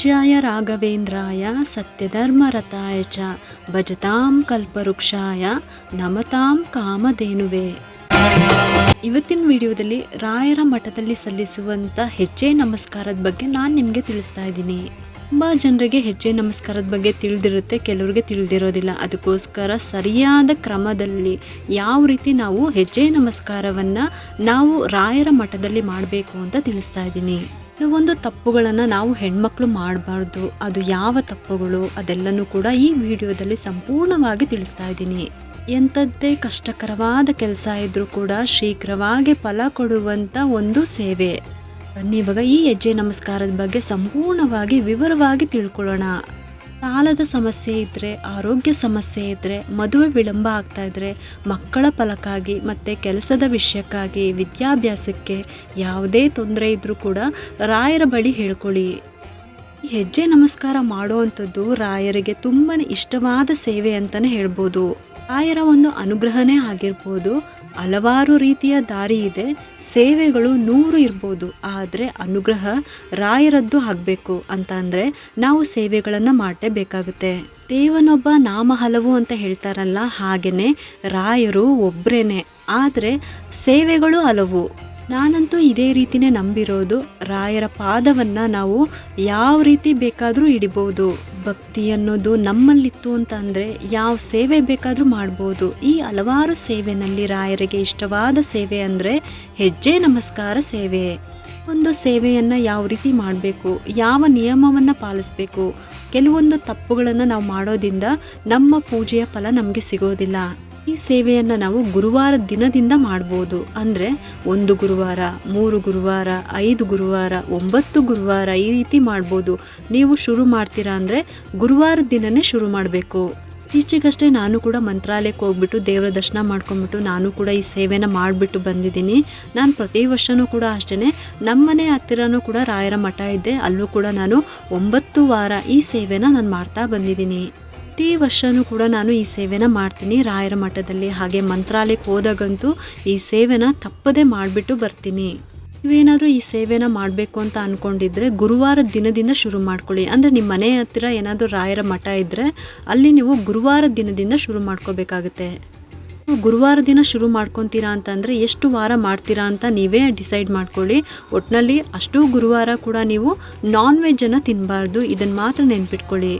ಪೂಜ್ಯಾಯ ರಾಘವೇಂದ್ರಾಯ ಸತ್ಯಧರ್ಮರತಾಯ ಚ ಭಜತಾಂ ಕಲ್ಪವೃಕ್ಷಾಯ ನಮತಾಂ ಕಾಮಧೇನುವೆ. ಇವತ್ತಿನ ವಿಡಿಯೋದಲ್ಲಿ ರಾಯರ ಮಠದಲ್ಲಿ ಸಲ್ಲಿಸುವಂಥ ಹೆಜ್ಜೆ ನಮಸ್ಕಾರದ ಬಗ್ಗೆ ನಾನು ನಿಮಗೆ ತಿಳಿಸ್ತಾ ಇದ್ದೀನಿ. ತುಂಬ ಜನರಿಗೆ ಹೆಜ್ಜೆ ನಮಸ್ಕಾರದ ಬಗ್ಗೆ ತಿಳಿದಿರುತ್ತೆ, ಕೆಲವರಿಗೆ ತಿಳಿದಿರೋದಿಲ್ಲ. ಅದಕ್ಕೋಸ್ಕರ ಸರಿಯಾದ ಕ್ರಮದಲ್ಲಿ ಯಾವ ರೀತಿ ನಾವು ಹೆಜ್ಜೆ ನಮಸ್ಕಾರವನ್ನು ನಾವು ರಾಯರ ಮಠದಲ್ಲಿ ಮಾಡಬೇಕು ಅಂತ ತಿಳಿಸ್ತಾ ಇದ್ದೀನಿ. ಕೆಲವೊಂದು ತಪ್ಪುಗಳನ್ನು ನಾವು ಹೆಣ್ಮಕ್ಳು ಮಾಡಬಾರ್ದು. ಅದು ಯಾವ ತಪ್ಪುಗಳು ಅದೆಲ್ಲನೂ ಕೂಡ ಈ ವಿಡಿಯೋದಲ್ಲಿ ಸಂಪೂರ್ಣವಾಗಿ ತಿಳಿಸ್ತಾ ಇದ್ದೀನಿ. ಎಂಥದ್ದೇ ಕಷ್ಟಕರವಾದ ಕೆಲಸ ಇದ್ದರೂ ಕೂಡ ಶೀಘ್ರವಾಗಿ ಫಲ ಕೊಡುವಂಥ ಒಂದು ಸೇವೆ. ಬನ್ನಿ ಇವಾಗ ಈ ಹೆಜ್ಜೆ ನಮಸ್ಕಾರದ ಬಗ್ಗೆ ಸಂಪೂರ್ಣವಾಗಿ ವಿವರವಾಗಿ ತಿಳ್ಕೊಳ್ಳೋಣ. ಸಾಲದ ಸಮಸ್ಯೆ ಇದ್ದರೆ ಆರೋಗ್ಯ ಸಮಸ್ಯೆ ಇದ್ದರೆ ಮದುವೆ ವಿಳಂಬ ಆಗ್ತಾ ಇದ್ದರೆ ಮಕ್ಕಳ ಫಲಕ್ಕಾಗಿ ಮತ್ತು ಕೆಲಸದ ವಿಷಯಕ್ಕಾಗಿ, ವಿದ್ಯಾಭ್ಯಾಸಕ್ಕೆ ಯಾವುದೇ ತೊಂದರೆ ಇದ್ದರೂ ಕೂಡ ರಾಯರ ಬಳಿ ಹೇಳ್ಕೊಳ್ಳಿ. ಹೆಜ್ಜೆ ನಮಸ್ಕಾರ ಮಾಡುವಂಥದ್ದು ರಾಯರಿಗೆ ತುಂಬಾ ಇಷ್ಟವಾದ ಸೇವೆ ಅಂತಲೇ ಹೇಳ್ಬೋದು. ರಾಯರ ಒಂದು ಅನುಗ್ರಹನೇ ಆಗಿರ್ಬೋದು. ಹಲವಾರು ರೀತಿಯ ದಾರಿ ಇದೆ. ಸೇವೆಗಳು ನೂರು ಇರ್ಬೋದು. ಆದರೆ ಅನುಗ್ರಹ ರಾಯರದ್ದು ಆಗಬೇಕು ಅಂತ ಅಂದರೆ ನಾವು ಸೇವೆಗಳನ್ನು ಮಾಡಲೇಬೇಕಾಗುತ್ತೆ ದೇವನೊಬ್ಬ ನಾಮ ಹಲವು ಅಂತ ಹೇಳ್ತಾರಲ್ಲ ಹಾಗೆಯೇ ರಾಯರು ಒಬ್ಬರೇನೆ ಆದರೆ ಸೇವೆಗಳು ಹಲವು. ನಾನಂತೂ ಇದೇ ರೀತಿನೇ ನಂಬಿರೋದು. ರಾಯರ ಪಾದವನ್ನು ನಾವು ಯಾವ ರೀತಿ ಬೇಕಾದರೂ ಹಿಡಿಬೋದು ಭಕ್ತಿ ಅನ್ನೋದು ನಮ್ಮಲ್ಲಿತ್ತು ಅಂತ ಅಂದರೆ ಯಾವ ಸೇವೆ ಬೇಕಾದರೂ ಮಾಡ್ಬೋದು. ಈ ಹಲವಾರು ಸೇವೆನಲ್ಲಿ ರಾಯರಿಗೆ ಇಷ್ಟವಾದ ಸೇವೆ ಅಂದರೆ ಹೆಜ್ಜೆ ನಮಸ್ಕಾರ ಸೇವೆ. ಒಂದು ಸೇವೆಯನ್ನು ಯಾವ ರೀತಿ ಮಾಡಬೇಕು, ಯಾವ ನಿಯಮವನ್ನು ಪಾಲಿಸಬೇಕು, ಕೆಲವೊಂದು ತಪ್ಪುಗಳನ್ನು ನಾವು ಮಾಡೋದ್ರಿಂದ ನಮ್ಮ ಪೂಜೆಯ ಫಲ ನಮಗೆ ಸಿಗೋದಿಲ್ಲ. ಈ ಸೇವೆಯನ್ನು ನಾವು ಗುರುವಾರ ದಿನದಿಂದ ಮಾಡ್ಬೋದು. ಅಂದರೆ ಒಂದು ಗುರುವಾರ, ಮೂರು ಗುರುವಾರ, ಐದು ಗುರುವಾರ, ಒಂಬತ್ತು ಗುರುವಾರ ಈ ರೀತಿ ಮಾಡ್ಬೋದು. ನೀವು ಶುರು ಮಾಡ್ತೀರಾ ಅಂದರೆ ಗುರುವಾರ ದಿನನೇ ಶುರು ಮಾಡಬೇಕು. ಇತ್ತೀಚೆಗಷ್ಟೇ ನಾನು ಕೂಡ ಮಂತ್ರಾಲಯಕ್ಕೆ ಹೋಗ್ಬಿಟ್ಟು ದೇವರ ದರ್ಶನ ಮಾಡ್ಕೊಂಬಿಟ್ಟು ನಾನು ಕೂಡ ಈ ಸೇವೆನ ಮಾಡಿಬಿಟ್ಟು ಬಂದಿದ್ದೀನಿ. ನಾನು ಪ್ರತಿ ವರ್ಷವೂ ಕೂಡ ಅಷ್ಟೇ ನಮ್ಮನೆ ಹತ್ತಿರನೂ ಕೂಡ ರಾಯರ ಮಠ ಇದೆ. ಅಲ್ಲೂ ಕೂಡ ನಾನು ಒಂಬತ್ತು ವಾರ ಈ ಸೇವೆನ ನಾನು ಮಾಡ್ತಾ ಬಂದಿದ್ದೀನಿ. ಪ್ರತಿ ವರ್ಷವೂ ಕೂಡ ನಾನು ಈ ಸೇವೆನ ಮಾಡ್ತೀನಿ. ರಾಯರ ಮಠದಲ್ಲಿ ಹಾಗೆ ಮಂತ್ರಾಲಯಕ್ಕೆ ಹೋದಾಗಂತೂ ಈ ಸೇವೆನ ತಪ್ಪದೇ ಮಾಡಿಬಿಟ್ಟು ಬರ್ತೀನಿ. ನೀವೇನಾದರೂ ಈ ಸೇವೆನ ಮಾಡಬೇಕು ಅಂತ ಅಂದ್ಕೊಂಡಿದ್ರೆ ಗುರುವಾರ ದಿನದಿಂದ ಶುರು ಮಾಡ್ಕೊಳ್ಳಿ. ಅಂದರೆ ನಿಮ್ಮ ಮನೆ ಹತ್ತಿರ ಏನಾದರೂ ರಾಯರ ಮಠ ಇದ್ದರೆ ಅಲ್ಲಿ ನೀವು ಗುರುವಾರ ದಿನದಿಂದ ಶುರು ಮಾಡ್ಕೋಬೇಕಾಗುತ್ತೆ. ಗುರುವಾರ ದಿನ ಶುರು ಮಾಡ್ಕೊತೀರಾ ಅಂತಂದರೆ ಎಷ್ಟು ವಾರ ಮಾಡ್ತೀರಾ ಅಂತ ನೀವೇ ಡಿಸೈಡ್ ಮಾಡ್ಕೊಳ್ಳಿ. ಒಟ್ಟಿನಲ್ಲಿ ಅಷ್ಟು ಗುರುವಾರ ಕೂಡ ನೀವು ನಾನ್ ವೆಜ್ಜನ್ನು ತಿನ್ನಬಾರ್ದು ಇದನ್ನು ಮಾತ್ರ ನೆನ್ಪಿಟ್ಕೊಳ್ಳಿ.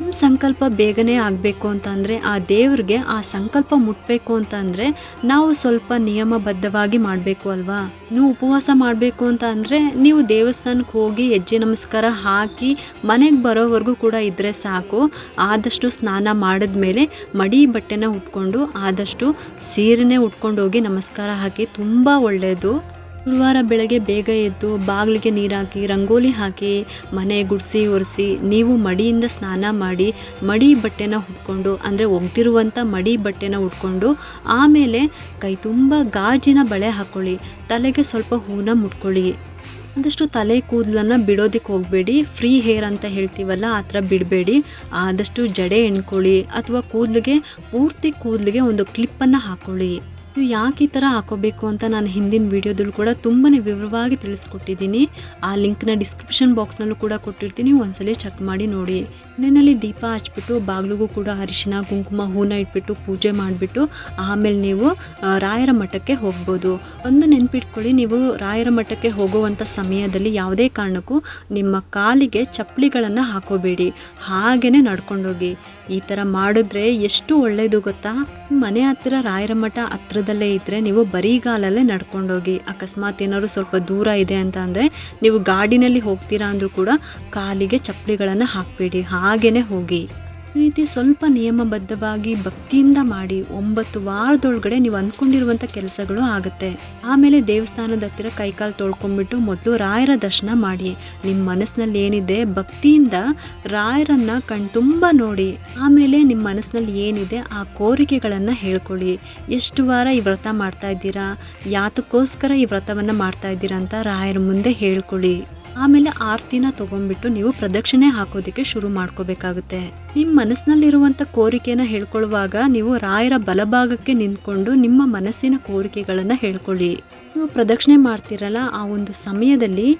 ನಿಮ್ಮ ಸಂಕಲ್ಪ ಬೇಗನೆ ಆಗಬೇಕು ಅಂತಂದರೆ ಆ ದೇವ್ರಿಗೆ ಆ ಸಂಕಲ್ಪ ಮುಟ್ಟಬೇಕು ಅಂತಂದರೆ ನಾವು ಸ್ವಲ್ಪ ನಿಯಮಬದ್ಧವಾಗಿ ಮಾಡಬೇಕು ಅಲ್ವಾ? ನೀವು ಉಪವಾಸ ಮಾಡಬೇಕು ಅಂತ ಅಂದರೆ ನೀವು ದೇವಸ್ಥಾನಕ್ಕೆ ಹೋಗಿ ಹೆಜ್ಜೆ ನಮಸ್ಕಾರ ಹಾಕಿ ಮನೆಗೆ ಬರೋವರೆಗೂ ಕೂಡ ಇದ್ದರೆ ಸಾಕು. ಆದಷ್ಟು ಸ್ನಾನ ಮಾಡಿದ ಮೇಲೆ ಮಡಿ ಬಟ್ಟೆನ ಉಟ್ಕೊಂಡು ಆದಷ್ಟು ಸೀರೆನೇ ಉಟ್ಕೊಂಡು ಹೋಗಿ ನಮಸ್ಕಾರ ಹಾಕಿ ತುಂಬ ಒಳ್ಳೆಯದು ಗುರುವಾರ ಬೆಳಗ್ಗೆ ಬೇಗ ಎದ್ದು ಬಾಗಿಲಿಗೆ ನೀರಾಕಿ, ರಂಗೋಲಿ ಹಾಕಿ, ಮನೆ ಗುಡಿಸಿ ಒರೆಸಿ, ನೀವು ಮಡಿಯಿಂದ ಸ್ನಾನ ಮಾಡಿ ಮಡಿ ಬಟ್ಟೆನ ಉಟ್ಕೊಂಡು, ಅಂದರೆ ಒಗ್ದಿರುವಂಥ ಮಡಿ ಬಟ್ಟೆನ ಉಟ್ಕೊಂಡು ಆಮೇಲೆ ಕೈ ತುಂಬ ಗಾಜಿನ ಬಳೆ ಹಾಕ್ಕೊಳ್ಳಿ ತಲೆಗೆ ಸ್ವಲ್ಪ ಹೂನ ಮುಟ್ಕೊಳ್ಳಿ. ಆದಷ್ಟು ತಲೆ ಕೂದಲನ್ನು ಬಿಡೋದಕ್ಕೆ ಹೋಗಬೇಡಿ, ಫ್ರೀ ಹೇರ್ ಅಂತ ಹೇಳ್ತೀವಲ್ಲ ಆ ಥರ ಬಿಡಬೇಡಿ, ಆದಷ್ಟು ಜಡೆ ಎಣ್ಕೊಳ್ಳಿ ಅಥವಾ ಕೂದಲಿಗೆ, ಪೂರ್ತಿ ಕೂದಲಿಗೆ ಒಂದು ಕ್ಲಿಪ್ಪನ್ನು ಹಾಕ್ಕೊಳ್ಳಿ ನೀವು ಯಾಕೆ ಈ ಥರ ಹಾಕೋಬೇಕು ಅಂತ ನಾನು ಹಿಂದಿನ ವೀಡಿಯೋದಲ್ಲೂ ಕೂಡ ತುಂಬಾ ವಿವರವಾಗಿ ತಿಳಿಸ್ಕೊಟ್ಟಿದ್ದೀನಿ. ಆ ಲಿಂಕ್ನ ಡಿಸ್ಕ್ರಿಪ್ಷನ್ ಬಾಕ್ಸ್ನಲ್ಲೂ ಕೂಡ ಕೊಟ್ಟಿರ್ತೀನಿ. ಒಂದ್ಸಲ ಚೆಕ್ ಮಾಡಿ ನೋಡಿ. ಮನೆಯಲ್ಲಿ ದೀಪ ಹಚ್ಬಿಟ್ಟು, ಬಾಗಿಲಿಗೂ ಕೂಡ ಅರಿಶಿನ, ಕುಂಕುಮ, ಹೂನ ಇಟ್ಬಿಟ್ಟು ಪೂಜೆ ಮಾಡಿಬಿಟ್ಟು, ಆಮೇಲೆ ನೀವು ರಾಯರ ಮಠಕ್ಕೆ ಹೋಗ್ಬೋದು. ಒಂದು ನೆನ್ಪಿಟ್ಕೊಳ್ಳಿ, ನೀವು ರಾಯರ ಮಠಕ್ಕೆ ಹೋಗುವಂಥ ಸಮಯದಲ್ಲಿ ಯಾವುದೇ ಕಾರಣಕ್ಕೂ ನಿಮ್ಮ ಕಾಲಿಗೆ ಚಪ್ಪಲಿಗಳನ್ನು ಹಾಕೋಬೇಡಿ. ಹಾಗೇ ನಡ್ಕೊಂಡೋಗಿ. ಈ ಥರ ಮಾಡಿದ್ರೆ ಎಷ್ಟು ಒಳ್ಳೆಯದು ಗೊತ್ತಾ? ಮನೆ ಹತ್ತಿರ ರಾಯರ ಮಠ ಹತ್ರದಲ್ಲೇ ಇದ್ದರೆ ನೀವು ಬರೀಗಾಲಲ್ಲೇ ನಡ್ಕೊಂಡೋಗಿ, ಅಕಸ್ಮಾತ್ ಏನಾದ್ರು ಸ್ವಲ್ಪ ದೂರ ಇದೆ ಅಂತ ಅಂದರೆ ನೀವು ಗಾಡಿನಲ್ಲಿ ಹೋಗ್ತೀರಾ ಅಂದರೂ ಕೂಡ ಕಾಲಿಗೆ ಚಪ್ಪಲಿಗಳನ್ನು ಹಾಕಬೇಡಿ ಹಾಗೇ ಹೋಗಿ. ರೀತಿ ಸ್ವಲ್ಪ ನಿಯಮಬದ್ಧವಾಗಿ ಭಕ್ತಿಯಿಂದ ಮಾಡಿ ಒಂಬತ್ತು ವಾರದೊಳಗಡೆ ನೀವು ಅಂದ್ಕೊಂಡಿರುವಂಥ ಕೆಲಸಗಳು ಆಗುತ್ತೆ. ಆಮೇಲೆ ದೇವಸ್ಥಾನದ ಹತ್ತಿರ ಕೈಕಾಲು ತೊಳ್ಕೊಂಡ್ಬಿಟ್ಟು ಮೊದಲು ರಾಯರ ದರ್ಶನ ಮಾಡಿ. ನಿಮ್ಮ ಮನಸ್ಸಿನಲ್ಲಿ ಏನಿದೆ? ಭಕ್ತಿಯಿಂದ ರಾಯರನ್ನು ಕಣ್ತುಂಬ ನೋಡಿ. ಆಮೇಲೆ ನಿಮ್ಮ ಮನಸ್ಸಿನಲ್ಲಿ ಏನಿದೆ? ಆ ಕೋರಿಕೆಗಳನ್ನು ಹೇಳ್ಕೊಳ್ಳಿ. ಎಷ್ಟು ವಾರ ಈ ವ್ರತ ಮಾಡ್ತಾ ಇದ್ದೀರಾ? ಯಾತಕ್ಕೋಸ್ಕರ ಈ ವ್ರತವನ್ನು ಮಾಡ್ತಾ ಇದ್ದೀರಾ ಅಂತ ರಾಯರ ಮುಂದೆ ಹೇಳ್ಕೊಳ್ಳಿ. ಆಮೇಲೆ ಆರ್ತಿನ ತಗೊಂಡ್ಬಿಟ್ಟು ನೀವು ಪ್ರದಕ್ಷಿಣೆ ಹಾಕೋದಕ್ಕೆ ಶುರು ಮಾಡ್ಕೋಬೇಕಾಗುತ್ತೆ. ನಿಮ್ಮ ಮನಸ್ಸಿನಲ್ಲಿರುವಂಥ ಕೋರಿಕೆನ ಹೇಳ್ಕೊಳ್ಳುವಾಗ ನೀವು ರಾಯರ ಬಲಭಾಗಕ್ಕೆ ನಿಂತ್ಕೊಂಡು ನಿಮ್ಮ ಮನಸ್ಸಿನ ಕೋರಿಕೆಗಳನ್ನು ಹೇಳ್ಕೊಳ್ಳಿ. ನೀವು ಪ್ರದಕ್ಷಿಣೆ ಮಾಡ್ತಿರಲ್ಲ, ಆ ಒಂದು ಸಮಯದಲ್ಲಿ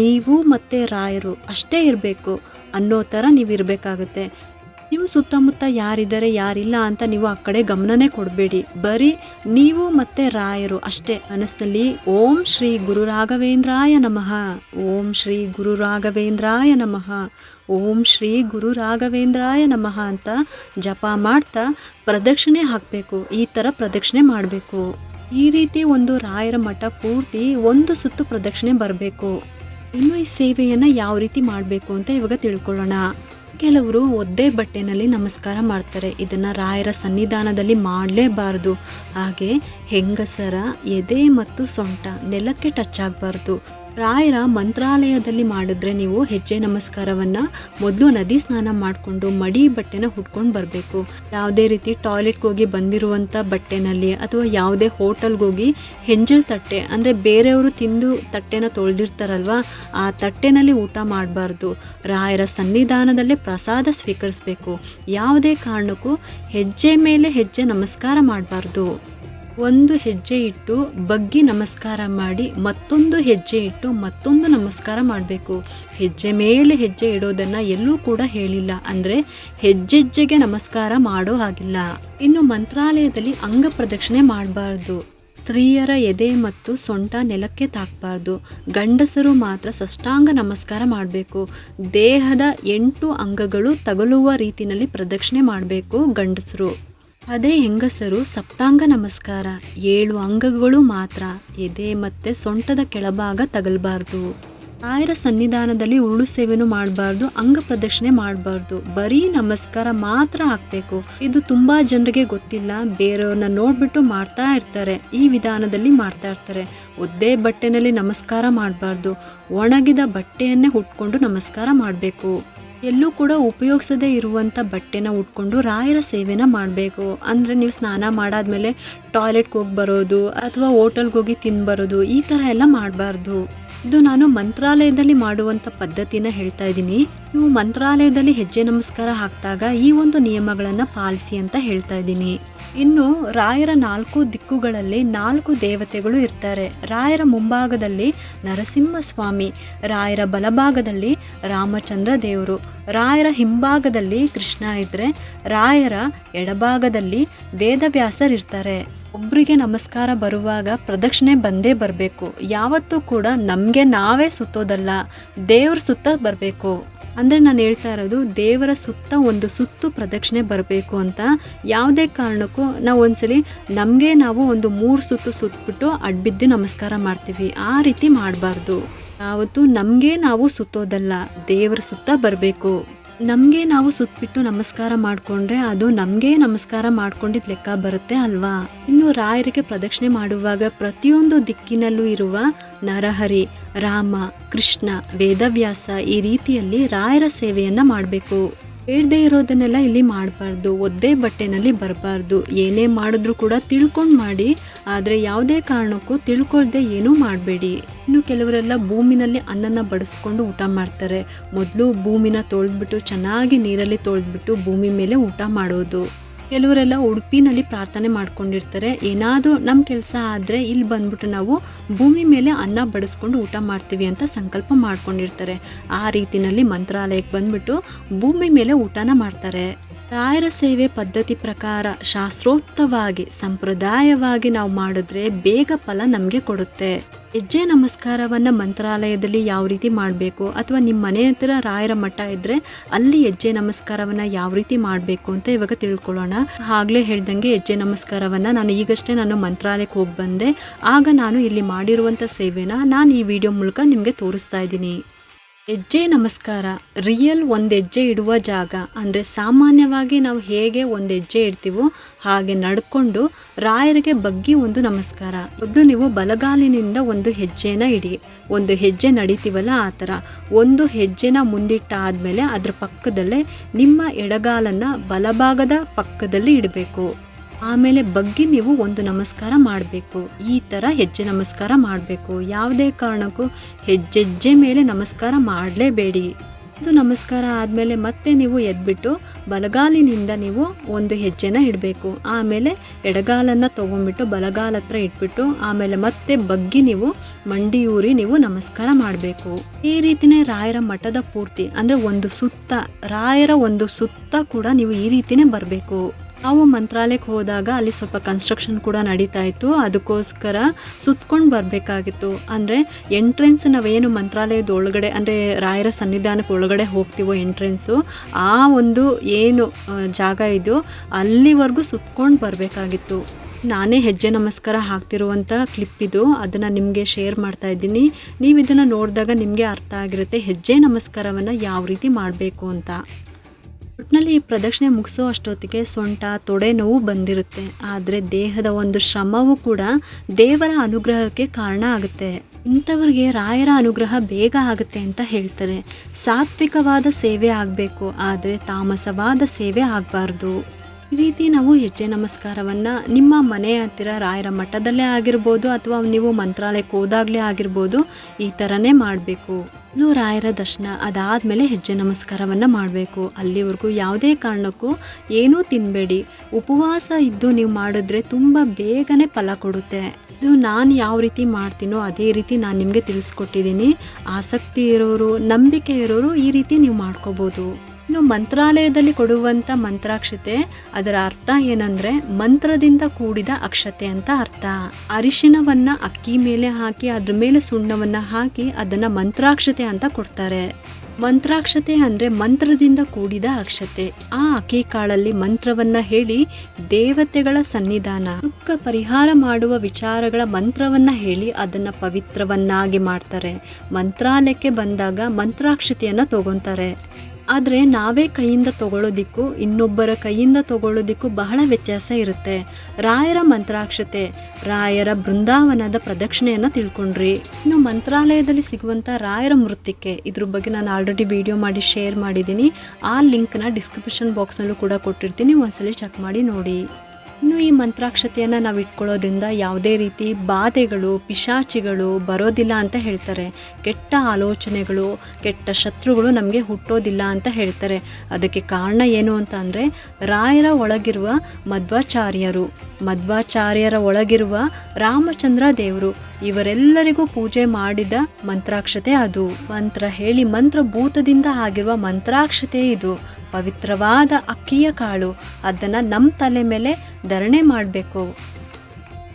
ನೀವು ಮತ್ತು ರಾಯರು ಅಷ್ಟೇ ಇರಬೇಕು ಅನ್ನೋ ಥರ ನೀವು ಇರಬೇಕಾಗುತ್ತೆ ನಿಮ್ಮ ಸುತ್ತಮುತ್ತ ಯಾರಿದ್ದಾರೆ, ಯಾರಿಲ್ಲ ಅಂತ ನೀವು ಆ ಕಡೆ ಗಮನನೇ ಕೊಡಬೇಡಿ. ಬರೀ ನೀವು ಮತ್ತೆ ರಾಯರು ಅಷ್ಟೇ. ಮನಸ್ಸಿನಲ್ಲಿ ಓಂ ಶ್ರೀ ಗುರು ರಾಘವೇಂದ್ರಾಯ ನಮಃ. ಓಂ ಶ್ರೀ ಗುರು ರಾಘವೇಂದ್ರಾಯ ನಮಃ. ಓಂ ಶ್ರೀ ಗುರು ರಾಘವೇಂದ್ರಾಯ ನಮಃ ಅಂತ ಜಪ ಮಾಡ್ತಾ ಪ್ರದಕ್ಷಿಣೆ ಹಾಕಬೇಕು. ಈ ಥರ ಪ್ರದಕ್ಷಿಣೆ ಮಾಡಬೇಕು. ಈ ರೀತಿ ಒಂದು ರಾಯರ ಮಠ ಪೂರ್ತಿ ಒಂದು ಸುತ್ತು ಪ್ರದಕ್ಷಿಣೆ ಬರಬೇಕು. ಇನ್ನು ಈ ಸೇವೆಯನ್ನು ಯಾವ ರೀತಿ ಮಾಡಬೇಕು ಅಂತ ಇವಾಗ ತಿಳ್ಕೊಳ್ಳೋಣ. ಕೆಲವರು ಒದ್ದೆ ಬಟ್ಟೆನಲ್ಲಿ ನಮಸ್ಕಾರ ಮಾಡ್ತಾರೆ. ಇದನ್ನು ರಾಯರ ಸನ್ನಿಧಾನದಲ್ಲಿ ಮಾಡಲೇಬಾರ್ದು. ಹಾಗೆ ಹೆಂಗಸರ ಎದೆ ಮತ್ತು ಸೊಂಟ ನೆಲಕ್ಕೆ ಟಚ್ ಆಗಬಾರ್ದು. ರಾಯರ ಮಂತ್ರಾಲಯದಲ್ಲಿ ಮಾಡಿದ್ರೆ ನೀವು ಹೆಜ್ಜೆ ನಮಸ್ಕಾರವನ್ನು ಮೊದಲು ನದಿ ಸ್ನಾನ ಮಾಡಿಕೊಂಡು ಮಡಿ ಬಟ್ಟೆನ ಹುಡ್ಕೊಂಡು ಬರಬೇಕು. ಯಾವುದೇ ರೀತಿ ಟಾಯ್ಲೆಟ್ಗೆ ಹೋಗಿ ಬಂದಿರುವಂಥ ಬಟ್ಟೆನಲ್ಲಿ ಅಥವಾ ಯಾವುದೇ ಹೋಟೆಲ್ಗೆ ಹೋಗಿ ಹೆಂಜಲ್ ತಟ್ಟೆ, ಅಂದರೆ ಬೇರೆಯವರು ತಿಂದು ತಟ್ಟೆನ ತೊಳೆದಿರ್ತಾರಲ್ವ, ಆ ತಟ್ಟೆನಲ್ಲಿ ಊಟ ಮಾಡಬಾರ್ದು. ರಾಯರ ಸನ್ನಿಧಾನದಲ್ಲೇ ಪ್ರಸಾದ ಸ್ವೀಕರಿಸಬೇಕು. ಯಾವುದೇ ಕಾರಣಕ್ಕೂ ಹೆಜ್ಜೆ ಮೇಲೆ ಹೆಜ್ಜೆ ನಮಸ್ಕಾರ ಮಾಡಬಾರ್ದು. ಒಂದು ಹೆಜ್ಜೆ ಇಟ್ಟು ಬಗ್ಗಿ ನಮಸ್ಕಾರ ಮಾಡಿ ಮತ್ತೊಂದು ಹೆಜ್ಜೆ ಇಟ್ಟು ಮತ್ತೊಂದು ನಮಸ್ಕಾರ ಮಾಡಬೇಕು. ಹೆಜ್ಜೆ ಮೇಲೆ ಹೆಜ್ಜೆ ಇಡೋದನ್ನು ಎಲ್ಲೂ ಕೂಡ ಹೇಳಿಲ್ಲ. ಅಂದರೆ ಹೆಜ್ಜೆಜ್ಜೆಗೆ ನಮಸ್ಕಾರ ಮಾಡೋ ಹಾಗಿಲ್ಲ. ಇನ್ನು ಮಂತ್ರಾಲಯದಲ್ಲಿ ಅಂಗ ಪ್ರದಕ್ಷಿಣೆ ಮಾಡಬಾರ್ದು. ಸ್ತ್ರೀಯರ ಎದೆ ಮತ್ತು ಸೊಂಟ ನೆಲಕ್ಕೆ ತಾಕಬಾರ್ದು. ಗಂಡಸರು ಮಾತ್ರ ಸಷ್ಟಾಂಗ ನಮಸ್ಕಾರ ಮಾಡಬೇಕು. ದೇಹದ ಎಂಟು ಅಂಗಗಳು ತಗಲುವ ರೀತಿಯಲ್ಲಿ ಪ್ರದಕ್ಷಿಣೆ ಮಾಡಬೇಕು ಗಂಡಸರು. ಅದೇ ಹೆಂಗಸರು ಸಪ್ತಾಂಗ ನಮಸ್ಕಾರ, ಏಳು ಅಂಗಗಳು ಮಾತ್ರ, ಎದೆ ಮತ್ತೆ ಸೊಂಟದ ಕೆಳಭಾಗ ತಗಲಬಾರ್ದು. ರಾಯರ ಸನ್ನಿಧಾನದಲ್ಲಿ ಉರುಳು ಸೇವೆನೂ ಮಾಡಬಾರ್ದು, ಅಂಗ ಪ್ರದರ್ಶನೆ ಮಾಡಬಾರ್ದು. ಬರೀ ನಮಸ್ಕಾರ ಮಾತ್ರ ಹಾಕಬೇಕು. ಇದು ತುಂಬಾ ಜನರಿಗೆ ಗೊತ್ತಿಲ್ಲ, ಬೇರೆಯವ್ರನ್ನ ನೋಡ್ಬಿಟ್ಟು ಮಾಡ್ತಾ ಇರ್ತಾರೆ, ಈ ವಿಧಾನದಲ್ಲಿ ಮಾಡ್ತಾ ಇರ್ತಾರೆ. ಒದ್ದೆ ಬಟ್ಟೆನಲ್ಲಿ ನಮಸ್ಕಾರ ಮಾಡಬಾರ್ದು. ಒಣಗಿದ ಬಟ್ಟೆಯನ್ನೇ ಉಟ್ಕೊಂಡು ನಮಸ್ಕಾರ ಮಾಡಬೇಕು. ಎಲ್ಲೂ ಕೂಡ ಉಪಯೋಗಿಸದೇ ಇರುವಂಥ ಬಟ್ಟೆನ ಉಟ್ಕೊಂಡು ರಾಯರ ಸೇವೆನ ಮಾಡಬೇಕು. ಅಂದರೆ ನೀವು ಸ್ನಾನ ಮಾಡಾದ್ಮೇಲೆ ಟಾಯ್ಲೆಟ್ಗೆ ಹೋಗಿ ಬರೋದು ಅಥವಾ ಹೋಟೆಲ್ಗೆ ಹೋಗಿ ತಿನ್ಬರೋದು ಈ ಥರ ಎಲ್ಲ ಮಾಡಬಾರ್ದು. ಇದು ನಾನು ಮಂತ್ರಾಲಯದಲ್ಲಿ ಮಾಡುವಂಥ ಪದ್ಧತಿನ ಹೇಳ್ತಾ ಇದ್ದೀನಿ. ನೀವು ಮಂತ್ರಾಲಯದಲ್ಲಿ ಹೆಜ್ಜೆ ನಮಸ್ಕಾರ ಹಾಕಿದಾಗ ಈ ಒಂದು ನಿಯಮಗಳನ್ನು ಪಾಲಿಸಿ ಅಂತ ಹೇಳ್ತಾ ಇದ್ದೀನಿ. ಇನ್ನು ರಾಯರ ನಾಲ್ಕು ದಿಕ್ಕುಗಳಲ್ಲಿ ನಾಲ್ಕು ದೇವತೆಗಳು ಇರ್ತಾರೆ. ರಾಯರ ಮುಂಭಾಗದಲ್ಲಿ ನರಸಿಂಹಸ್ವಾಮಿ, ರಾಯರ ಬಲಭಾಗದಲ್ಲಿ ರಾಮಚಂದ್ರ ದೇವರು. ರಾಯರ ಹಿಂಭಾಗದಲ್ಲಿ ಕೃಷ್ಣ ಇದ್ದರೆ ರಾಯರ ಎಡಭಾಗದಲ್ಲಿ ವೇದವ್ಯಾಸರಿರ್ತಾರೆ. ಒಬ್ಬರಿಗೆ ನಮಸ್ಕಾರ ಬರುವಾಗ ಪ್ರದಕ್ಷಿಣೆ ಬಂದೇ ಬರಬೇಕು. ಯಾವತ್ತೂ ಕೂಡ ನಮಗೆ ನಾವೇ ಸುತ್ತೋದಲ್ಲ, ದೇವ್ರ ಸುತ್ತ ಬರಬೇಕು. ಅಂದರೆ ನಾನು ಹೇಳ್ತಾ ಇರೋದು, ದೇವರ ಸುತ್ತ ಒಂದು ಸುತ್ತು ಪ್ರದಕ್ಷಿಣೆ ಬರಬೇಕು ಅಂತ ಯಾವುದೇ ಕಾರಣಕ್ಕೂ ನಾವು ಒಂದ್ಸಲಿ ನಮಗೆ ನಾವು ಒಂದು ಮೂರು ಸುತ್ತು ಸುತ್ತಬಿಟ್ಟು ಅಡ್ಬಿದ್ದು ನಮಸ್ಕಾರ ಮಾಡ್ತೀವಿ. ಆ ರೀತಿ ಮಾಡಬಾರ್ದು. ಯಾವತ್ತು ನಮಗೆ ನಾವು ಸುತ್ತೋದಲ್ಲ, ದೇವರ ಸುತ್ತ ಬರಬೇಕು. ನಮಗೆ ನಾವು ಸುತ್ತಬಿಟ್ಟು ನಮಸ್ಕಾರ ಮಾಡಿಕೊಂಡ್ರೆ ಅದು ನಮಗೆ ನಮಸ್ಕಾರ ಮಾಡ್ಕೊಂಡಿದ್ ಲೆಕ್ಕ ಬರುತ್ತೆ ಅಲ್ವಾ? ಇನ್ನು ರಾಯರಿಗೆ ಪ್ರದಕ್ಷಿಣೆ ಮಾಡುವಾಗ ಪ್ರತಿಯೊಂದು ದಿಕ್ಕಿನಲ್ಲೂ ಇರುವ ನರಹರಿ, ರಾಮ, ಕೃಷ್ಣ, ವೇದವ್ಯಾಸ ಈ ರೀತಿಯಲ್ಲಿ ರಾಯರ ಸೇವೆಯನ್ನು ಮಾಡಬೇಕು. ಬೇಡದೇ ಇರೋದನ್ನೆಲ್ಲ ಇಲ್ಲಿ ಮಾಡಬಾರ್ದು, ಒದ್ದೇ ಬಟ್ಟೆನಲ್ಲಿ ಬರಬಾರ್ದು. ಏನೇ ಮಾಡಿದ್ರೂ ಕೂಡ ತಿಳ್ಕೊಂಡು ಮಾಡಿ, ಆದರೆ ಯಾವುದೇ ಕಾರಣಕ್ಕೂ ತಿಳ್ಕೊಳ್ದೆ ಏನೂ ಮಾಡಬೇಡಿ. ಇನ್ನು ಕೆಲವರೆಲ್ಲ ಭೂಮಿನಲ್ಲಿ ಅನ್ನನ ಬಡಿಸ್ಕೊಂಡು ಊಟ ಮಾಡ್ತಾರೆ. ಮೊದಲು ಭೂಮಿನ ತೊಳೆದ್ಬಿಟ್ಟು ಚೆನ್ನಾಗಿ ನೀರಲ್ಲಿ ತೊಳೆದ್ಬಿಟ್ಟು ಭೂಮಿ ಮೇಲೆ ಊಟ ಮಾಡೋದು. ಕೆಲವರೆಲ್ಲ ಉಡುಪಿನಲ್ಲಿ ಪ್ರಾರ್ಥನೆ ಮಾಡ್ಕೊಂಡಿರ್ತಾರೆ. ಏನಾದರೂ ನಮ್ಮ ಕೆಲಸ ಆದರೆ ಇಲ್ಲಿ ಬಂದ್ಬಿಟ್ಟು ನಾವು ಭೂಮಿ ಮೇಲೆ ಅನ್ನ ಬಡಿಸ್ಕೊಂಡು ಊಟ ಮಾಡ್ತೀವಿ ಅಂತ ಸಂಕಲ್ಪ ಮಾಡ್ಕೊಂಡಿರ್ತಾರೆ. ಆ ರೀತಿಯಲ್ಲಿ ಮಂತ್ರಾಲಯಕ್ಕೆ ಬಂದ್ಬಿಟ್ಟು ಭೂಮಿ ಮೇಲೆ ಊಟನ ಮಾಡ್ತಾರೆ. ರಾಯರ ಸೇವೆ ಪದ್ಧತಿ ಪ್ರಕಾರ ಶಾಸ್ತ್ರೋಕ್ತವಾಗಿ, ಸಂಪ್ರದಾಯವಾಗಿ ನಾವು ಮಾಡಿದ್ರೆ ಬೇಗ ಫಲ ನಮಗೆ ಕೊಡುತ್ತೆ. ಹೆಜ್ಜೆ ನಮಸ್ಕಾರವನ್ನು ಮಂತ್ರಾಲಯದಲ್ಲಿ ಯಾವ ರೀತಿ ಮಾಡಬೇಕು ಅಥವಾ ನಿಮ್ಮ ಮನೆ ಹತ್ರ ರಾಯರ ಮಠ ಇದ್ದರೆ ಅಲ್ಲಿ ಹೆಜ್ಜೆ ನಮಸ್ಕಾರವನ್ನು ಯಾವ ರೀತಿ ಮಾಡಬೇಕು ಅಂತ ಇವಾಗ ತಿಳ್ಕೊಳ್ಳೋಣ. ಆಗಲೇ ಹೇಳ್ದಂಗೆ ಹೆಜ್ಜೆ ನಮಸ್ಕಾರವನ್ನು ನಾನು ಈಗಷ್ಟೇ ನಾನು ಮಂತ್ರಾಲಯಕ್ಕೆ ಹೋಗಿ ಬಂದೆ. ಆಗ ನಾನು ಇಲ್ಲಿ ಮಾಡಿರುವಂಥ ಸೇವೆನ ನಾನು ಈ ವಿಡಿಯೋ ಮೂಲಕ ನಿಮಗೆ ತೋರಿಸ್ತಾ ಇದ್ದೀನಿ. ಹೆಜ್ಜೆ ನಮಸ್ಕಾರ, ರಿಯಲ್ ಒಂದು ಹೆಜ್ಜೆ ಇಡುವ ಜಾಗ. ಅಂದರೆ ಸಾಮಾನ್ಯವಾಗಿ ನಾವು ಹೇಗೆ ಒಂದು ಹೆಜ್ಜೆ ಇಡ್ತೀವೋ ಹಾಗೆ ನಡ್ಕೊಂಡು ರಾಯರಿಗೆ ಬಗ್ಗಿ ಒಂದು ನಮಸ್ಕಾರ. ಮೊದಲು ನೀವು ಬಲಗಾಲಿನಿಂದ ಒಂದು ಹೆಜ್ಜೆನ ಇಡಿ. ಒಂದು ಹೆಜ್ಜೆ ನಡೀತೀವಲ್ಲ ಆ ಥರ. ಒಂದು ಹೆಜ್ಜೆನ ಮುಂದಿಟ್ಟಾದಮೇಲೆ ಅದರ ಪಕ್ಕದಲ್ಲೇ ನಿಮ್ಮ ಎಡಗಾಲನ್ನು ಬಲಭಾಗದ ಪಕ್ಕದಲ್ಲಿ ಇಡಬೇಕು. ಆಮೇಲೆ ಬಗ್ಗಿ ನೀವು ಒಂದು ನಮಸ್ಕಾರ ಮಾಡಬೇಕು. ಈ ಥರ ಹೆಜ್ಜೆ ನಮಸ್ಕಾರ ಮಾಡಬೇಕು. ಯಾವುದೇ ಕಾರಣಕ್ಕೂ ಹೆಜ್ಜೆಜ್ಜೆ ಮೇಲೆ ನಮಸ್ಕಾರ ಮಾಡಲೇಬೇಡಿ. ಇದು ನಮಸ್ಕಾರ ಆದಮೇಲೆ ಮತ್ತೆ ನೀವು ಎದ್ಬಿಟ್ಟು ಬಲಗಾಲಿನಿಂದ ನೀವು ಒಂದು ಹೆಜ್ಜೆನ ಇಡಬೇಕು. ಆಮೇಲೆ ಎಡಗಾಲನ್ನು ತೊಗೊಂಬಿಟ್ಟು ಬಲಗಾಲ ಹತ್ರ ಇಟ್ಬಿಟ್ಟು ಆಮೇಲೆ ಮತ್ತೆ ಬಗ್ಗಿ ನೀವು ಮಂಡಿಯೂರಿ ನೀವು ನಮಸ್ಕಾರ ಮಾಡಬೇಕು. ಈ ರೀತಿನೇ ರಾಯರ ಮಠದ ಪೂರ್ತಿ ಅಂದರೆ ಒಂದು ಸುತ್ತ, ರಾಯರ ಒಂದು ಸುತ್ತ ಕೂಡ ನೀವು ಈ ರೀತಿನೇ ಬರಬೇಕು. ನಾವು ಮಂತ್ರಾಲಯಕ್ಕೆ ಹೋದಾಗ ಅಲ್ಲಿ ಸ್ವಲ್ಪ ಕನ್ಸ್ಟ್ರಕ್ಷನ್ ಕೂಡ ನಡೀತಾ ಇತ್ತು. ಅದಕ್ಕೋಸ್ಕರ ಸುತ್ಕೊಂಡು ಬರಬೇಕಾಗಿತ್ತು. ಅಂದರೆ ಎಂಟ್ರೆನ್ಸ್ ನಾವೇನು ಮಂತ್ರಾಲಯದ ಒಳಗಡೆ, ಅಂದರೆ ರಾಯರ ಸನ್ನಿಧಾನಕ್ಕೆ ಒಳಗಡೆ ಹೋಗ್ತೀವೋ ಎಂಟ್ರೆನ್ಸು ಆ ಒಂದು ಏನು ಜಾಗ ಇದು, ಅಲ್ಲಿವರೆಗೂ ಸುತ್ಕೊಂಡು ಬರಬೇಕಾಗಿತ್ತು. ನಾನೇ ಹೆಜ್ಜೆ ನಮಸ್ಕಾರ ಹಾಕ್ತಿರುವಂಥ ಕ್ಲಿಪ್ ಇದು. ಅದನ್ನು ನಿಮಗೆ ಶೇರ್ ಮಾಡ್ತಾ ಇದ್ದೀನಿ. ನೀವು ಇದನ್ನು ನೋಡಿದಾಗ ನಿಮಗೆ ಅರ್ಥ ಆಗಿರುತ್ತೆ ಹೆಜ್ಜೆ ನಮಸ್ಕಾರವನ್ನು ಯಾವ ರೀತಿ ಮಾಡಬೇಕು ಅಂತ. ಒಟ್ಟಿನಲ್ಲಿ ಈ ಪ್ರದಕ್ಷಿಣೆ ಮುಗಿಸೋ ಅಷ್ಟೊತ್ತಿಗೆ ಸೊಂಟ, ತೊಡೆ ನೋವು ಬಂದಿರುತ್ತೆ. ಆದರೆ ದೇಹದ ಒಂದು ಶ್ರಮವೂ ಕೂಡ ದೇವರ ಅನುಗ್ರಹಕ್ಕೆ ಕಾರಣ ಆಗುತ್ತೆ. ಇಂಥವ್ರಿಗೆ ರಾಯರ ಅನುಗ್ರಹ ಬೇಗ ಆಗುತ್ತೆ ಅಂತ ಹೇಳ್ತಾರೆ. ಸಾತ್ವಿಕವಾದ ಸೇವೆ ಆಗಬೇಕು, ಆದರೆ ತಾಮಸವಾದ ಸೇವೆ ಆಗಬಾರ್ದು. ಈ ರೀತಿ ನಾವು ಹೆಜ್ಜೆ ನಮಸ್ಕಾರವನ್ನು ನಿಮ್ಮ ಮನೆ ಹತ್ತಿರ ರಾಯರ ಮಠದಲ್ಲೇ ಆಗಿರ್ಬೋದು ಅಥವಾ ನೀವು ಮಂತ್ರಾಲಯಕ್ಕೆ ಹೋದಾಗಲೇ ಆಗಿರ್ಬೋದು ಈ ಥರನೇ ಮಾಡಬೇಕು. ಇದು ರಾಯರ ದರ್ಶನ ಅದಾದಮೇಲೆ ಹೆಜ್ಜೆ ನಮಸ್ಕಾರವನ್ನು ಮಾಡಬೇಕು. ಅಲ್ಲಿವರೆಗೂ ಯಾವುದೇ ಕಾರಣಕ್ಕೂ ಏನೂ ತಿನ್ನಬೇಡಿ ಉಪವಾಸ ಇದ್ದು ನೀವು ಮಾಡಿದ್ರೆ ತುಂಬ ಬೇಗನೆ ಫಲ ಕೊಡುತ್ತೆ. ಇದು ನಾನು ಯಾವ ರೀತಿ ಮಾಡ್ತೀನೋ ಅದೇ ರೀತಿ ನಾನು ನಿಮಗೆ ತಿಳಿಸ್ಕೊಟ್ಟಿದ್ದೀನಿ. ಆಸಕ್ತಿ ಇರೋರು, ನಂಬಿಕೆ ಇರೋರು ಈ ರೀತಿ ನೀವು ಮಾಡ್ಕೋಬೋದು. ಇನ್ನು ಮಂತ್ರಾಲಯದಲ್ಲಿ ಕೊಡುವಂಥ ಮಂತ್ರಾಕ್ಷತೆ, ಅದರ ಅರ್ಥ ಏನಂದ್ರೆ ಮಂತ್ರದಿಂದ ಕೂಡಿದ ಅಕ್ಷತೆ ಅಂತ ಅರ್ಥ. ಅರಿಶಿನವನ್ನು ಅಕ್ಕಿ ಮೇಲೆ ಹಾಕಿ, ಅದ್ರ ಮೇಲೆ ಸುಣ್ಣವನ್ನ ಹಾಕಿ ಅದನ್ನ ಮಂತ್ರಾಕ್ಷತೆ ಅಂತ ಕೊಡ್ತಾರೆ. ಮಂತ್ರಾಕ್ಷತೆ ಅಂದ್ರೆ ಮಂತ್ರದಿಂದ ಕೂಡಿದ ಅಕ್ಷತೆ. ಆ ಅಕ್ಕಿ ಕಾಳಲ್ಲಿ ಮಂತ್ರವನ್ನ ಹೇಳಿ ದೇವತೆಗಳ ಸನ್ನಿಧಾನ, ದುಃಖ ಪರಿಹಾರ ಮಾಡುವ ವಿಚಾರಗಳ ಮಂತ್ರವನ್ನ ಹೇಳಿ ಅದನ್ನ ಪವಿತ್ರವನ್ನಾಗಿ ಮಾಡ್ತಾರೆ. ಮಂತ್ರಾಲಯಕ್ಕೆ ಬಂದಾಗ ಮಂತ್ರಾಕ್ಷತೆಯನ್ನು ತಗೊಂತಾರೆ. ಆದರೆ ನಾವೇ ಕೈಯಿಂದ ತಗೊಳ್ಳೋದಿಕ್ಕೂ ಇನ್ನೊಬ್ಬರ ಕೈಯಿಂದ ತಗೊಳ್ಳೋದಿಕ್ಕೂ ಬಹಳ ವ್ಯತ್ಯಾಸ ಇರುತ್ತೆ. ರಾಯರ ಮಂತ್ರಾಕ್ಷತೆ, ರಾಯರ ಬೃಂದಾವನದ ಪ್ರದಕ್ಷಿಣೆಯನ್ನು ತಿಳ್ಕೊಂಡ್ರಿ. ಇನ್ನು ಮಂತ್ರಾಲಯದಲ್ಲಿ ಸಿಗುವಂಥ ರಾಯರ ಮೃತ್ತಿಕೆ, ಇದ್ರ ಬಗ್ಗೆ ನಾನು ಆಲ್ರೆಡಿ ವಿಡಿಯೋ ಮಾಡಿ ಶೇರ್ ಮಾಡಿದ್ದೀನಿ ಆ ಲಿಂಕ್ನ ಡಿಸ್ಕ್ರಿಪ್ಷನ್ ಬಾಕ್ಸ್ನಲ್ಲೂ ಕೂಡ ಕೊಟ್ಟಿರ್ತೀನಿ, ಒಂದ್ಸಲಿ ಚೆಕ್ ಮಾಡಿ ನೋಡಿ. ಇನ್ನು ಈ ಮಂತ್ರಾಕ್ಷತೆಯನ್ನು ನಾವು ಇಟ್ಕೊಳ್ಳೋದ್ರಿಂದ ಯಾವುದೇ ರೀತಿ ಬಾಧೆಗಳು, ಪಿಶಾಚಿಗಳು ಬರೋದಿಲ್ಲ ಅಂತ ಹೇಳ್ತಾರೆ. ಕೆಟ್ಟ ಆಲೋಚನೆಗಳು, ಕೆಟ್ಟ ಶತ್ರುಗಳು ನಮಗೆ ಹುಟ್ಟೋದಿಲ್ಲ ಅಂತ ಹೇಳ್ತಾರೆ. ಅದಕ್ಕೆ ಕಾರಣ ಏನು ಅಂತ ಅಂದರೆ, ರಾಯರ ಒಳಗಿರುವ ಮಧ್ವಾಚಾರ್ಯರು, ಮಧ್ವಾಚಾರ್ಯರ ಒಳಗಿರುವ ರಾಮಚಂದ್ರ ದೇವರು, ಇವರೆಲ್ಲರಿಗೂ ಪೂಜೆ ಮಾಡಿದ ಮಂತ್ರಾಕ್ಷತೆ ಅದು. ಮಂತ್ರ ಹೇಳಿ ಮಂತ್ರ ಭೂತದಿಂದ ಆಗಿರುವ ಮಂತ್ರಾಕ್ಷತೆ ಇದು. ಪವಿತ್ರವಾದ ಅಕ್ಕಿಯ ಕಾಳು. ಅದನ್ನು ನಮ್ಮ ತಲೆ ಮೇಲೆ ಧರಣೆ ಮಾಡಬೇಕು.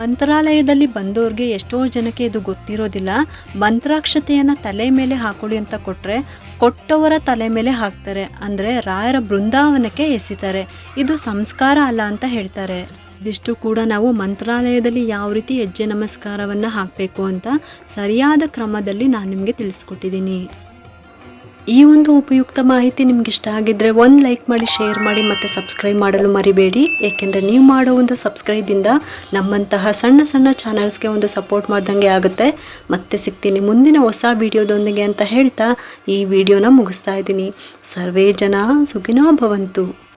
ಮಂತ್ರಾಲಯದಲ್ಲಿ ಬಂದವ್ರಿಗೆ ಎಷ್ಟೋ ಜನಕ್ಕೆ ಇದು ಗೊತ್ತಿರೋದಿಲ್ಲ. ಮಂತ್ರಾಕ್ಷತೆಯನ್ನು ತಲೆ ಮೇಲೆ ಹಾಕೊಳ್ಳಿ ಅಂತ ಕೊಟ್ಟರೆ ಕೊಟ್ಟವರ ತಲೆ ಮೇಲೆ ಹಾಕ್ತಾರೆ. ಅಂದರೆ ರಾಯರ ಬೃಂದಾವನಕ್ಕೆ ಎಸಿತಾರೆ. ಇದು ಸಂಸ್ಕಾರ ಅಲ್ಲ ಅಂತ ಹೇಳ್ತಾರೆ. ಇದಿಷ್ಟು ಕೂಡ ನಾವು ಮಂತ್ರಾಲಯದಲ್ಲಿ ಯಾವ ರೀತಿ ಹೆಜ್ಜೆ ನಮಸ್ಕಾರವನ್ನು ಹಾಕಬೇಕು ಅಂತ ಸರಿಯಾದ ಕ್ರಮದಲ್ಲಿ ನಾನು ನಿಮಗೆ ತಿಳಿಸ್ಕೊಟ್ಟಿದ್ದೀನಿ. ಈ ಒಂದು ಉಪಯುಕ್ತ ಮಾಹಿತಿ ನಿಮ್ಗೆ ಇಷ್ಟ ಆಗಿದ್ರೆ ಒಂದು ಲೈಕ್ ಮಾಡಿ, ಶೇರ್ ಮಾಡಿ ಮತ್ತು ಸಬ್ಸ್ಕ್ರೈಬ್ ಮಾಡಲು ಮರಿಬೇಡಿ. ಏಕೆಂದರೆ ನೀವು ಮಾಡೋ ಒಂದು ಸಬ್ಸ್ಕ್ರೈಬಿಂದ ನಮ್ಮಂತಹ ಸಣ್ಣ ಸಣ್ಣ ಚಾನಲ್ಸ್ಗೆ ಒಂದು ಸಪೋರ್ಟ್ ಮಾಡ್ದಂಗೆ ಆಗುತ್ತೆ. ಮತ್ತೆ ಸಿಗ್ತೀನಿ ಮುಂದಿನ ಹೊಸ ವಿಡಿಯೋದೊಂದಿಗೆ ಅಂತ ಹೇಳ್ತಾ ಈ ವಿಡಿಯೋನ ಮುಗಿಸ್ತಾ ಇದ್ದೀನಿ. ಸರ್ವೇ ಜನ ಸುಖಿನೋ ಭವಂತು.